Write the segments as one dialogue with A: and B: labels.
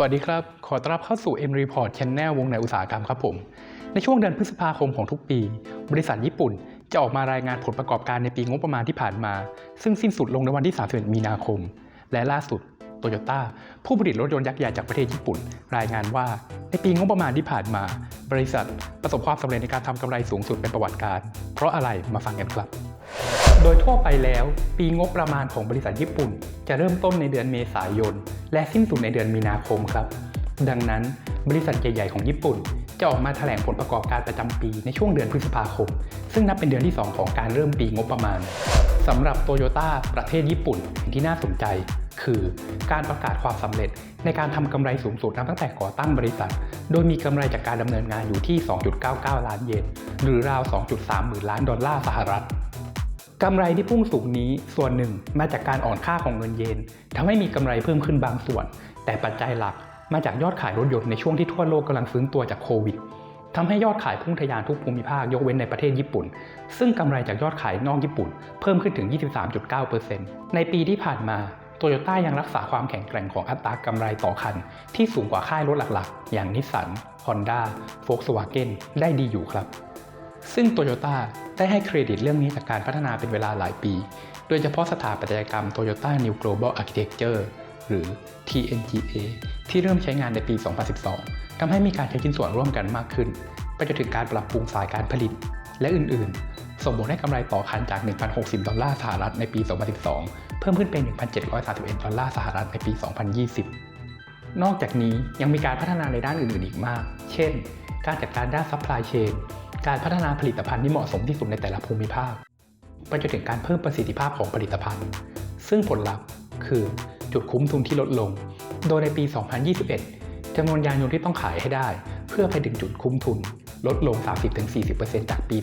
A: วัสดีครับ ขอต้อนรับเข้าสู่ M Report Channel วงในอุตสาหกรรมครับผม ในช่วงเดือนพฤษภาคมของทุกปี บริษัทญี่ปุ่นจะออกมารายงานผลประกอบการในปีงบประมาณที่ผ่านมา ซึ่งสิ้นสุดลงในวันที่ 31 มีนาคม และล่าสุดโตโยต้าผู้ผลิตรถยนต์ยักษ์ใหญ่จากประเทศญี่ปุ่น รายงานว่า ในปีงบประมาณที่ผ่านมา บริษัทประสบความสำเร็จในการทำกำไรสูงสุดเป็นประวัติการ เพราะอะไรมาฟังกันครับ โดยทั่วไปแล้ว ปีงบประมาณของบริษัทญี่ปุ่น จะเริ่มต้นในเดือนเมษายน และสิ้นสุดในเดือนมีนาคมครับ ดังนั้น บริษัทใหญ่ ๆ ของญี่ปุ่น จะออกมาแถลงผลประกอบการประจำปีในช่วงเดือนพฤษภาคม ซึ่งนับเป็นเดือนที่ 2 ของการเริ่มปีงบประมาณสำหรับโตโยต้าประเทศญี่ปุ่นที่น่าสนใจ คือการประกาศความสำเร็จในการทำกำไรสูงสุดนับตั้งแต่ก่อตั้งบริษัท โดยมีกำไรจากการดำเนินงานอยู่ที่ 2.99 ล้านเยนหรือราว 2.3 หมื่นล้านดอลลาร์สหรัฐ กำไรที่พุ่งสูงนี้ส่วนหนึ่งมาจากการอ่อนค่าของเงินเยนทำให้มีกำไรเพิ่มขึ้นบางส่วน แต่ปัจจัยหลักมาจากยอดขายรถยนต์ในช่วงที่ทั่วโลกกำลังฟื้นตัวจากโควิดทำให้ยอดขายพุ่งทะยานทุกภูมิภาคยกเว้นในประเทศญี่ปุ่น ซึ่งกำไรจากยอดขายนอกญี่ปุ่น เพิ่มขึ้นถึง 23.9%ในปีที่ผ่านมาโตโยต้ายังรักษาความแข็งแกร่งของอัตรากำไรต่อคัน ที่สูงกว่าค่ายรถหลักๆ อย่างนิสสันฮอนด้าโฟล์กสวาเกนได้ดีอยู่ครับ ซึ่งโตโยต้าได้ให้เครดิตเรื่องนี้จากการพัฒนาเป็นเวลาหลายปี โดยเฉพาะสถาปัตยกรรม Toyota New Global Architecture หรือ TNGA ที่เริ่มใช้งานในปี 2012 ทำให้มีการใช้ชิ้นส่วนร่วมกันมากขึ้น ไปจนถึงการปรับปรุงสายการผลิต และอื่น ๆ ส่งผลให้กำไรต่อคันจาก 1,060 ดอลลาร์สหรัฐในปี 2012 เพิ่มขึ้นเป็น 1,731 ดอลลาร์สหรัฐในปี 2020 นอกจากนี้ยังมีการพัฒนาในด้านอื่น ๆ อีกมาก เช่น การจัดการด้านซัพพลายเชน การพัฒนาผลิตภัณฑ์ที่เหมาะสมที่สุดในแต่ละภูมิภาค ไปจนถึงการเพิ่มประสิทธิภาพของผลิตภัณฑ์ ซึ่งผลลัพธ์คือจุดคุ้มทุนที่ลดลง โดยในปี 2021จำนวนยานยนต์ที่ต้องขายให้ได้ เพื่อไปถึงจุดคุ้มทุน ลดลง 30-40%จากปี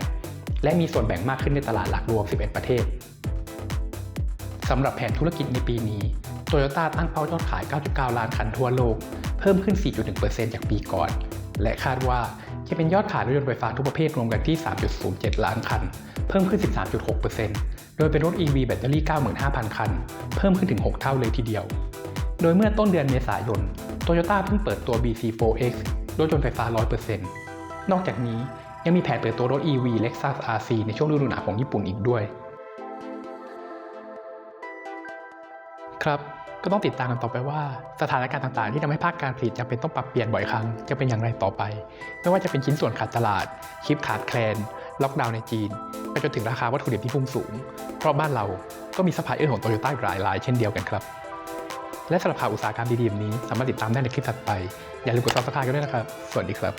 A: 2008 และมีส่วนแบ่งมากขึ้นในตลาดหลักรวม 11 ประเทศสำหรับแผนธุรกิจในปีนี้ โตโยต้าตั้งเป้ายอดขาย 9.9 ล้านคันทั่วโลก เพิ่มขึ้น 4.1%จากปีก่อน และคาดว่าจะเป็นยอดขายรถยนต์ไฟฟ้าทุกประเภทรวมกันที่ 3.07 ล้านคัน เพิ่มขึ้น 13.6%โดยเป็นรถ EV แบตเตอรี่ 95,000 คัน เพิ่มขึ้นถึง 6 เท่าเลยทีเดียว โดยเมื่อต้นเดือนเมษายน โตโยต้าเพิ่งเปิดตัว BC4X รถยนต์ไฟฟ้า 100%นอกจากนี้ยังมีแผนเปิดตัวรถ EV Lexus RC ในช่วงฤดูหนาวของญี่ปุ่นอีกด้วย ครับก็ต้องติดตามกันต่อไปว่าสถานการณ์ต่างๆ ที่ทำให้ภาคการผลิตจำเป็นต้องปรับเปลี่ยนบ่อยครั้งจะเป็นอย่างไรต่อไป ไม่ว่าจะเป็นชิ้นส่วนขาดตลาดชิปขาดแคลน ล็อกดาวน์ในจีน ไปจนถึงราคาวัตถุดิบที่พุ่งสูง เพราะบ้านเราก็มีซัพพลายเออร์ของโตโยต้าหลายรายเช่นเดียวกันครับ และสำหรับข่าวอุตสาหกรรมดีๆนี้สามารถติดตามได้ในคลิปถัดไป อย่าลืมกด subscribe กันด้วยนะครับ สวัสดีครับ